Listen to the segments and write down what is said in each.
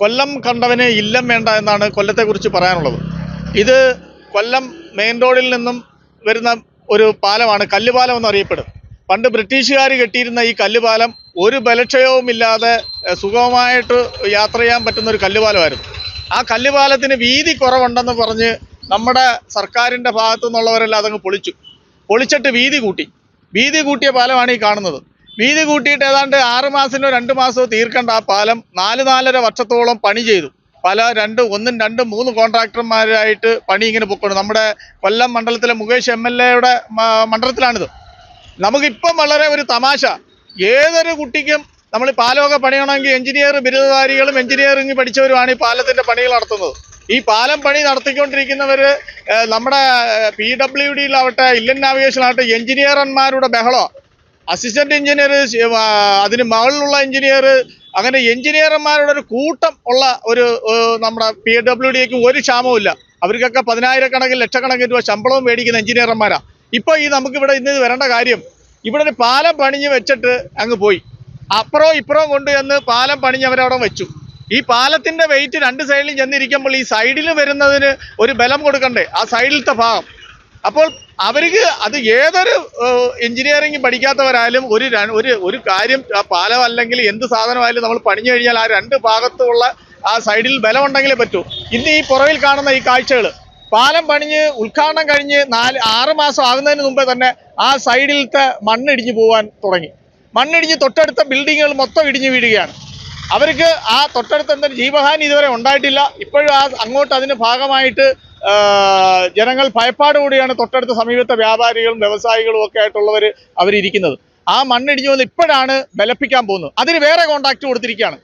കൊല്ലം കണ്ടവന് ഇല്ലം വേണ്ട എന്നാണ് കൊല്ലത്തെക്കുറിച്ച് പറയാനുള്ളത്. ഇത് കൊല്ലം മെയിൻ റോഡിൽ നിന്നും വരുന്ന ഒരു പാലമാണ് കല്ലുപാലം എന്നറിയപ്പെടും. പണ്ട് ബ്രിട്ടീഷുകാർ കെട്ടിയിരുന്ന ഈ കല്ലുപാലം ഒരു ബലക്ഷയവുമില്ലാതെ സുഗമമായിട്ട് യാത്ര ചെയ്യാൻ പറ്റുന്ന ഒരു കല്ലുപാലമായിരുന്നു. ആ കല്ലുപാലത്തിന് വീതി കുറവുണ്ടെന്ന് പറഞ്ഞ് നമ്മുടെ സർക്കാരിന്റെ ഭാഗത്തു നിന്നുള്ളവരെല്ലാം അതങ്ങ് പൊളിച്ചു. പൊളിച്ചിട്ട് വീതി കൂട്ടി. വീതി കൂട്ടിയ പാലമാണ് ഈ കാണുന്നത്. വീതി കൂട്ടിയിട്ട് ഏതാണ്ട് ആറ് മാസത്തിനോ രണ്ട് മാസമോ തീർക്കേണ്ട ആ പാലം നാല് നാലര വർഷത്തോളം പണി ചെയ്തു. പല രണ്ട് ഒന്നും രണ്ടും മൂന്ന് കോൺട്രാക്ടർമാരായിട്ട് പണി ഇങ്ങനെ പൊക്കണം നമ്മുടെ കൊല്ലം മണ്ഡലത്തിലെ മുകേഷ് എം എൽ എയുടെ മണ്ഡലത്തിലാണിത്. നമുക്കിപ്പം വളരെ ഒരു തമാശ. ഏതൊരു കുട്ടിക്കും നമ്മൾ ഈ പാലമൊക്കെ പണിയണമെങ്കിൽ എഞ്ചിനീയർ ബിരുദധാരികളും എഞ്ചിനീയറിംഗ് പഠിച്ചവരുമാണ് ഈ പാലത്തിന്റെ പണികൾ നടത്തുന്നത്. ഈ പാലം പണി നടത്തിക്കൊണ്ടിരിക്കുന്നവർ നമ്മുടെ പി ഡബ്ല്യു ഡിയിലാവട്ടെ ഇല്ലൻ നാവിഗേഷനാവട്ടെ എഞ്ചിനീയർമാരുടെ ബഹളം അസിസ്റ്റന്റ് എഞ്ചിനീയർ അതിന് മുകളിലുള്ള എഞ്ചിനീയർ അങ്ങനെ എഞ്ചിനീയർമാരുടെ ഒരു കൂട്ടം ഉള്ള ഒരു നമ്മുടെ പി ഡബ്ല്യു ഡിക്ക് ഒരു ക്ഷാമവും ഇല്ല. അവർക്കൊക്കെ പതിനായിരക്കണക്കിന് ലക്ഷക്കണക്കിന് രൂപ ശമ്പളവും മേടിക്കുന്ന എഞ്ചിനീയർമാരാണ് ഇപ്പോൾ ഈ നമുക്കിവിടെ ഇന്ന് വരേണ്ട കാര്യം ഇവിടെ ഒരു പാലം പണിഞ്ഞ് വെച്ചിട്ട് അങ്ങ് പോയി. അപ്പുറവും ഇപ്പുറവും കൊണ്ട് ചെന്ന് പാലം പണിഞ്ഞ് അവരവിടെ വെച്ചു. ഈ പാലത്തിന്റെ വെയിറ്റ് രണ്ട് സൈഡിലും ചെന്നിരിക്കുമ്പോൾ ഈ സൈഡിൽ വരുന്നതിന് ഒരു ബലം കൊടുക്കണ്ടേ? ആ സൈഡിലത്തെ ഭാഗം. അപ്പോൾ അവർക്ക് അത് ഏതൊരു എഞ്ചിനീയറിംഗ് പഠിക്കാത്തവരായാലും ഒരു ഒരു ഒരു കാര്യം പാലം അല്ലെങ്കിൽ എന്ത് സാധനമായാലും നമ്മൾ പണിഞ്ഞു കഴിഞ്ഞാൽ ആ രണ്ട് ഭാഗത്തുള്ള ആ സൈഡിൽ ബലമുണ്ടെങ്കിലേ പറ്റൂ. ഇന്ന് ഈ പുറകിൽ കാണുന്ന ഈ കാഴ്ചകൾ പാലം പണിഞ്ഞ് ഉദ്ഘാടനം കഴിഞ്ഞ് നാല് ആറ് മാസം ആകുന്നതിന് മുമ്പേ തന്നെ ആ സൈഡിലത്തെ മണ്ണിടിഞ്ഞു പോകാൻ തുടങ്ങി. മണ്ണിടിഞ്ഞ് തൊട്ടടുത്ത ബിൽഡിങ്ങുകൾ മൊത്തം ഇടിഞ്ഞു വീഴുകയാണ്. അവർക്ക് ആ തൊട്ടടുത്ത് എന്തൊരു ജീവഹാനി ഇതുവരെ ഉണ്ടായിട്ടില്ല. ഇപ്പോഴും ആ അങ്ങോട്ട് അതിന് ഭാഗമായിട്ട് ജനങ്ങൾ ഭയപ്പാടുകൂടിയാണ് തൊട്ടടുത്ത സമീപത്തെ വ്യാപാരികളും വ്യവസായികളും ഒക്കെ ആയിട്ടുള്ളവർ അവരിയ്ക്കുന്നത്. ആ മണ്ണിടിഞ്ഞു വന്ന് ഇപ്പോഴാണ് ബലപ്പിക്കാൻ പോകുന്നത്. അതിന് വേറെ കോണ്ടാക്ട് കൊടുത്തിരിക്കുകയാണ്.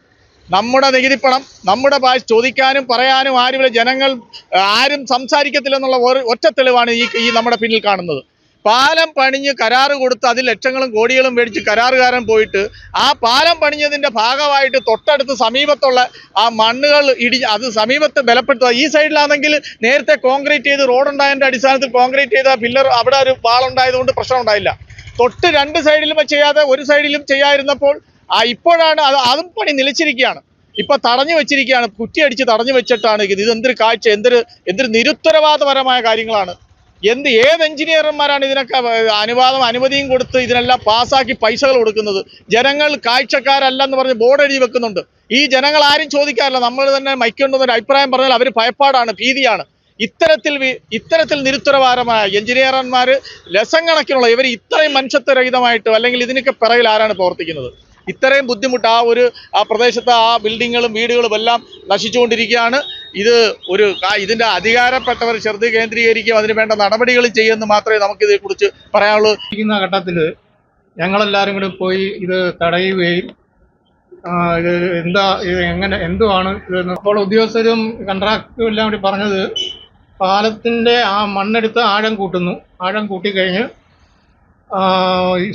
നമ്മുടെ നികുതിപ്പണം നമ്മുടെ ഭാഷ ചോദിക്കാനും പറയാനും ആരുമില്ല. ജനങ്ങൾ ആരും സംസാരിക്കത്തില്ലെന്നുള്ള ഒറ്റ തെളിവാണ് ഈ നമ്മുടെ പിന്നിൽ കാണുന്നത്. പാലം പണിഞ്ഞ് കരാറ് കൊടുത്ത് അതിൽ ലക്ഷങ്ങളും കോടികളും മേടിച്ച് കരാറുകാരൻ പോയിട്ട് ആ പാലം പണിഞ്ഞതിന്റെ ഭാഗമായിട്ട് തൊട്ടടുത്ത് സമീപത്തുള്ള ആ മണ്ണുകൾ ഇടി അത് സമീപത്ത് ബലപ്പെടുത്തുക. ഈ സൈഡിലാണെങ്കിൽ നേരത്തെ കോൺക്രീറ്റ് ചെയ്ത് റോഡ് ഉണ്ടായതിന്റെ അടിസ്ഥാനത്തിൽ കോൺക്രീറ്റ് ചെയ്ത പില്ലർ അവിടെ ഒരു വാളുണ്ടായതുകൊണ്ട് പ്രശ്നം ഉണ്ടായില്ല തൊട്ട് രണ്ട് സൈഡിലും ചെയ്യാതെ ഒരു സൈഡിലും ചെയ്യാതിരുന്നപ്പോൾ ആ ഇപ്പോഴാണ് അത് അതും പണി നിലച്ചിരിക്കുകയാണ്. ഇപ്പൊ തടഞ്ഞു വെച്ചിരിക്കുകയാണ്. കുറ്റിയടിച്ച് തടഞ്ഞു വെച്ചിട്ടാണ് ഇത്. എന്തൊരു കാഴ്ച എന്തൊരു എന്തൊരു നിരുത്തരവാദപരമായ കാര്യങ്ങളാണ്. എന്ത് ഏത് എഞ്ചിനീയർമാരാണ് ഇതിനൊക്കെ അനുവാദം അനുമതിയും കൊടുത്ത് ഇതിനെല്ലാം പാസ്സാക്കി പൈസകൾ കൊടുക്കുന്നത്? ജനങ്ങൾ കാഴ്ചക്കാരല്ലെന്ന് പറഞ്ഞ് ബോർഡ് എഴുതി വെക്കുന്നുണ്ട്. ഈ ജനങ്ങൾ ആരും ചോദിക്കാറില്ല. നമ്മൾ തന്നെ മൈക്കൊണ്ടെന്നൊരു അഭിപ്രായം പറഞ്ഞാൽ അവർ ഭയപ്പാടാണ് ഭീതിയാണ്. ഇത്തരത്തിൽ ഇത്തരത്തിൽ നിരുത്തരവാദമായ എഞ്ചിനീയർമാർ കണക്കിനുള്ള ഇവർ ഇത്രയും മനുഷ്യത്വരഹിതമായിട്ട് അല്ലെങ്കിൽ ഇതിനൊക്കെ പിറകിൽ ആരാണ് പ്രവർത്തിക്കുന്നത്? ഇത്രയും ബുദ്ധിമുട്ട് ആ ഒരു ആ പ്രദേശത്ത് ആ ബിൽഡിങ്ങുകളും വീടുകളും എല്ലാം നശിച്ചുകൊണ്ടിരിക്കുകയാണ്. ഇത് ഒരു ഇതിന്റെ അധികാരപ്പെട്ടവർ ശ്രദ്ധ കേന്ദ്രീകരിക്കും അതിന് വേണ്ട നടപടികൾ ചെയ്യുമെന്ന് മാത്രമേ നമുക്ക് ഇതേക്കുറിച്ച് പറയാനുള്ളൂ. ഘട്ടത്തിൽ ഞങ്ങളെല്ലാവരും കൂടി പോയി ഇത് തടയുകയും ഇത് എന്താ ഇത് എങ്ങനെ എന്തുവാണ് ഇതെന്ന് അപ്പോൾ ഉദ്യോഗസ്ഥരും കൺട്രാക്ടറും എല്ലാം കൂടി പറഞ്ഞത് പാലത്തിന്റെ ആ മണ്ണെടുത്ത് ആഴം കൂട്ടുന്നു. ആഴം കൂട്ടിക്കഴിഞ്ഞ്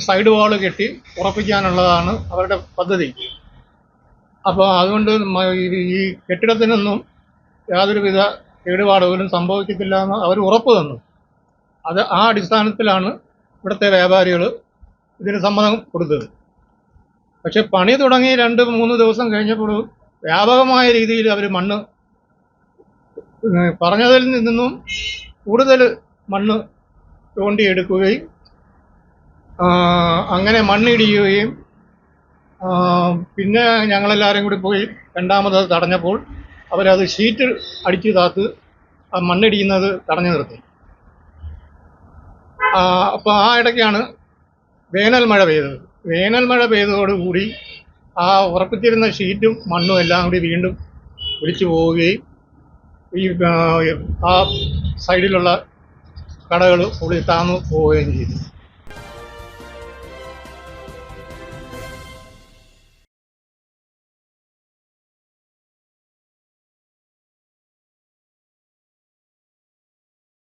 സൈഡ് വാൾ കെട്ടി ഉറപ്പിക്കാനുള്ളതാണ് അവരുടെ പദ്ധതി. അപ്പോൾ അതുകൊണ്ട് ഈ കെട്ടിടത്തിനൊന്നും യാതൊരുവിധ കേടുപാടുകളും സംഭവിക്കത്തില്ല എന്ന് അവർ ഉറപ്പ് തന്നു. അത് ആ അടിസ്ഥാനത്തിലാണ് ഇവിടുത്തെ വ്യാപാരികൾ ഇതിന് സമ്മതം കൊടുത്തത്. പക്ഷെ പണി തുടങ്ങി രണ്ട് മൂന്ന് ദിവസം കഴിഞ്ഞപ്പോൾ വ്യാപകമായ രീതിയിൽ അവർ മണ്ണ് പറഞ്ഞതിൽ നിന്നും കൂടുതൽ മണ്ണ് തോണ്ടിയെടുക്കുകയും അങ്ങനെ മണ്ണിടിയുകയും പിന്നെ ഞങ്ങളെല്ലാവരും കൂടി പോയി രണ്ടാമത് തടഞ്ഞപ്പോൾ അവരത് ഷീറ്റ് അടിച്ച് താത്ത് ആ മണ്ണിടിയുന്നത് തടഞ്ഞു നിർത്തി. അപ്പോൾ ആ ഇടയ്ക്കാണ് വേനൽ മഴ പെയ്തത്. വേനൽ മഴ പെയ്തതോടുകൂടി ആ ഉറപ്പിച്ചിരുന്ന ഷീറ്റും മണ്ണും എല്ലാം കൂടി വീണ്ടും ഒലിച്ചു പോവുകയും ഈ ആ, സൈഡിലുള്ള കടകൾ പൊളി താന്നു പോവുകയും ചെയ്തു.